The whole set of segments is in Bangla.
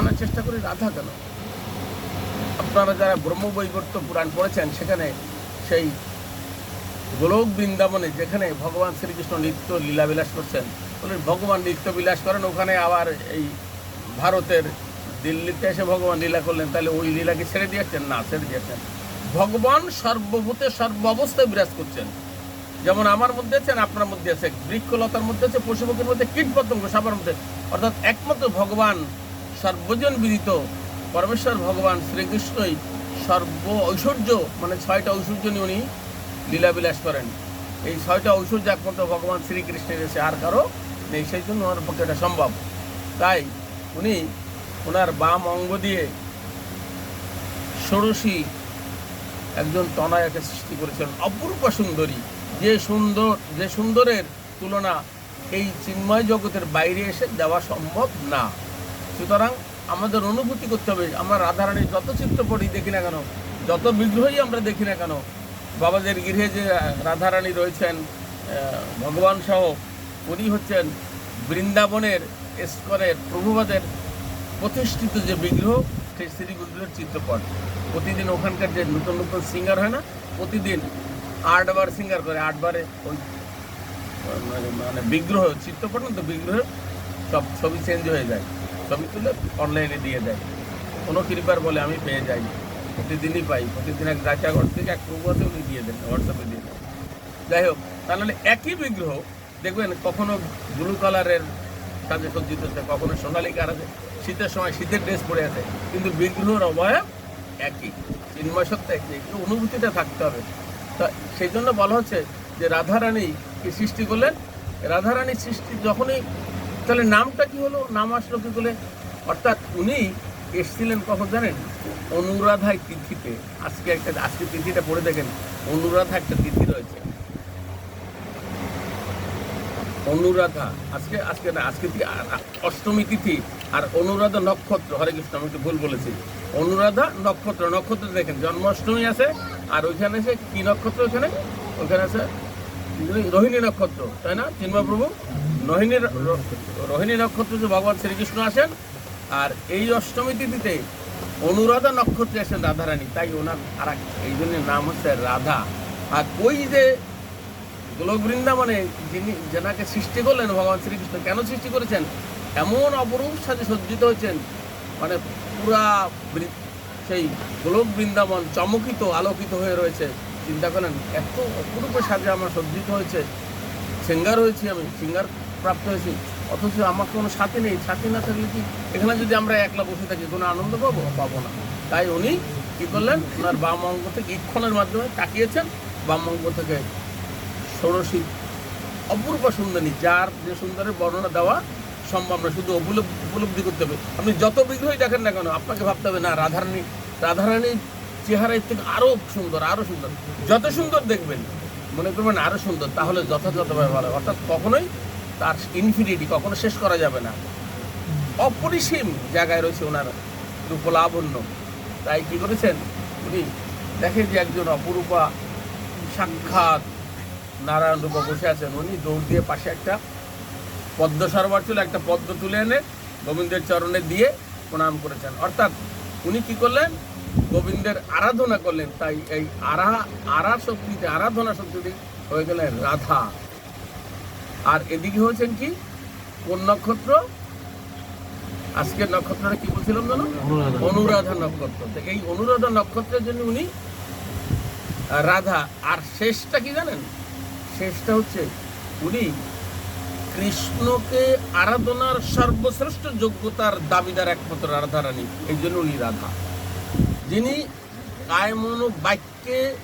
আনার চেষ্টা করি, রাধা কেন? আপনারা যারা ব্রহ্মবৈবর্ত পুরাণ পড়েছেন, সেখানে সেই গোলক বৃন্দাবনে যেখানে ভগবান শ্রীকৃষ্ণ নিত্য লীলাবিলাস করছেন বলে ভগবান নিত্য বিলাস করেন, ওখানে আবার এই ভারতের দিল্লিতে এসে ভগবান লীলা করলেন, তাহলে ওই লীলাকে ছেড়ে দিয়েছেন না, ছেড়ে দিয়েছেন ভগবান সর্বভূতে সর্ব অবস্থায় বিরাজ করছেন। যেমন আমার মধ্যে আছেন, আপনার মধ্যে আছে, বৃক্ষলতার মধ্যে আছে পশু পক্ষীর মধ্যে কীট পতঙ্গ সবার মধ্যে অর্থাৎ একমাত্র ভগবান সর্বজন বিদিত পরমেশ্বর ভগবান শ্রীকৃষ্ণই সর্ব ঐশ্বর্য মানে ছয়টা ঐশ্বর্য নিয়ে উনি লীলাবিলাস করেন। এই ছয়টা ঐশ্বর্য একমাত্র ভগবান শ্রীকৃষ্ণের এসে আর কারও নেই। সেই জন্য ওনার পক্ষে এটা সম্ভব। তাই উনি ওনার বাম অঙ্গ দিয়ে ষোড়শী একজন তনয়াকে সৃষ্টি করেছেন। অপূর্ব সুন্দরী। যে সুন্দর, যে সুন্দরের তুলনা এই চিন্ময় জগতের বাইরে এসে দেওয়া সম্ভব না। সুতরাং আমাদের অনুভূতি করতে হবে, আমরা রাধারানীর যত চিত্রপটই দেখি না কেন, যত বিগ্রহই আমরা দেখি না কেন, বাবাদের গৃহে যে রাধারানী রয়েছেন ভগবান সহ, উনি হচ্ছেন বৃন্দাবনের স্কনের প্রভুবাদের প্রতিষ্ঠিত যে বিগ্রহ, সেই শ্রী বিগ্রহের চিত্রপট। প্রতিদিন ওখানকার যে নতুন নতুন সিঙ্গার হয় না, প্রতিদিন আটবার সিঙ্গার করে, আটবারে ওই মানে মানে বিগ্রহ, চিত্রপট না তো বিগ্রহ সব ছবি চেঞ্জ হয়ে যায়। ছবি তুলে অনলাইনে দিয়ে দেয়। কোনো কৃপার বলে আমি পেয়ে যাই। প্রতিদিনই পাই, প্রতিদিন এক রাজাগড় থেকে এক প্রভু আছে উনি দিয়ে দেন হোয়াটসঅ্যাপে দিয়ে দেন। যাই হোক, তাহলে একই বিগ্রহ, দেখবেন কখনো ব্লু কালারের সাজে সজ্জিত আছে, কখনো সোনালি কার আছে। শীতের সময় শীতের ড্রেস পরে আছে, কিন্তু বিগ্রহের অবয়ব একই। চিন্ময় সত্য একই একটু অনুভূতিটা থাকতে হবে। তা সেই জন্য বলা হচ্ছে যে রাধারানী কি সৃষ্টি করলেন? রাধারানী সৃষ্টি যখনই তাহলে নামটা কি হলো? নাম আসলো কি বলে? অর্থাৎ উনি এসেছিলেন কখন জানেন? অনুরাধায় তিথিতে। আজকে একটা, আজকে তিথিটা পড়ে দেখেন। অনুরাধা একটা তিথি রয়েছে। অনুরাধা। আজকে আজকে না, আজকে অষ্টমী তিথি আর অনুরাধা নক্ষত্র। হরে কৃষ্ণ, আমি একটু ভুল বলেছি। অনুরাধা নক্ষত্র নক্ষত্র দেখেন, জন্মাষ্টমী আছে আর ওইখানে আছে কি নক্ষত্র ওখানে ওখানে আছে রোহিণী নক্ষত্র, তাই না? চিন্ময় প্রভু রোহিণী রোহিণী নক্ষত্র যে ভগবান শ্রীকৃষ্ণ আসেন, আর এই অষ্টমী তিথিতে অনুরাধা নক্ষত্রে আসেন রাধারানী, তাই ওনার আর এই জন্য নাম হচ্ছে রাধা। আর ওই যে গোলক বৃন্দাবনে যিনি যেনাকে সৃষ্টি করলেন ভগবান শ্রীকৃষ্ণ, কেন সৃষ্টি করেছেন? এমন অপরূপ সাথে সজ্জিত হয়েছেন মানে পুরা সেই গোলক বৃন্দাবন চমকিত, আলোকিত হয়ে রয়েছে। চিন্তা করেন, এত অপরূপ সাজে আমার সজ্জিত হয়েছে। সিঙ্গার হয়েছি আমি, সিঙ্গার প্রাপ্ত হয়েছি। অথচ আমার কোনো সাথী নেই, সাথী না থাকলে কি এখানে যদি আমরা একলা বসে থাকি, কোনো আনন্দ পাবো? পাবো না। তাই উনি কী করলেন? ওনার বাম অঙ্গ থেকে ইক্ষণের মাধ্যমে তাকিয়েছেন। বাম অঙ্গ থেকে ষোড়শী অপূর্ব সুন্দরী, যার যে সুন্দরের বর্ণনা দেওয়া সম্ভব না, শুধু উপলব্ধি করতে হবে। আপনি যত বিগ্রহই দেখেন না কেন, আপনাকে ভাবতে হবে, না, রাধারানী রাধারানীর চেহারা থেকে আরও সুন্দর আরও সুন্দর। যত সুন্দর দেখবেন, মনে করবেন আরও সুন্দর, তাহলে যথাযথভাবে ভালো অর্থাৎ কখনোই তার ইনফিনিটি কখনো শেষ করা যাবে না। অপরিসীম জায়গায় রয়েছে ওনার রূপলাবণ্য। তাই কি করেছেন? উনি দেখেন যে একজন অপরূপা সাক্ষাৎ নারায়ণ রূপা বসে আছেন। উনি দৌড় দিয়ে পাশে একটা পদ্ম সরোবর ছিল একটা পদ্ম তুলে এনে গোবিন্দের চরণে দিয়ে প্রণাম করেছেন। অর্থাৎ উনি কি করলেন? গোবিন্দের আরাধনা করলেন তাই এই আরা আরা শক্তিতে আরাধনা শক্তিতে হয়ে গেলেন রাধা। আর এদিকে হয়েছেন কি? কোন নক্ষত্র? আজকের নক্ষত্রটা কি বলছিলাম জানো? অনুরাধা। নক্ষত্র। এই অনুরাধা নক্ষত্রের জন্য উনি রাধা। আর শেষটা কি জানেন? শেষটা হচ্ছে উনি কৃষ্ণকে আরাধনার সর্বশ্রেষ্ঠ যোগ্যতার দাবিদার একমাত্র রাধারানী। এই জন্য উনি রাধা। যিনি কায়মন বাক্যে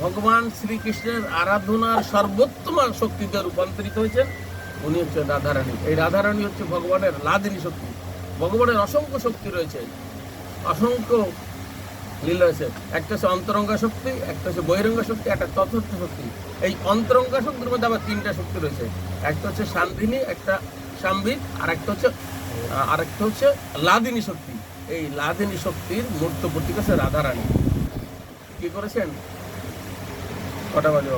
ভগবান শ্রীকৃষ্ণের আরাধনার সর্বোত্তম শক্তিতে রূপান্তরিত হয়েছেন উনি হচ্ছেন রাধারানী। এই রাধারানী হচ্ছে ভগবানের লাদিনী শক্তি। ভগবানের অসংখ্য শক্তি রয়েছে অসংখ্য লীলা আছে একটা হচ্ছে অন্তরঙ্গা শক্তি একটা হচ্ছে বহিরঙ্গা শক্তি একটা তথস্থ শক্তি। এই অন্তরঙ্গা শক্তির মধ্যে আবার তিনটা শক্তি রয়েছে। একটা হচ্ছে শান্তিনী একটা সাম্বিক আর একটা হচ্ছে আহ, আরেকটা হচ্ছে লাদিনী শক্তি। এই লাধিনী শক্তির মূর্ত প্রতীক আছে রাধারানী। কি করেছেন? কটা বাজে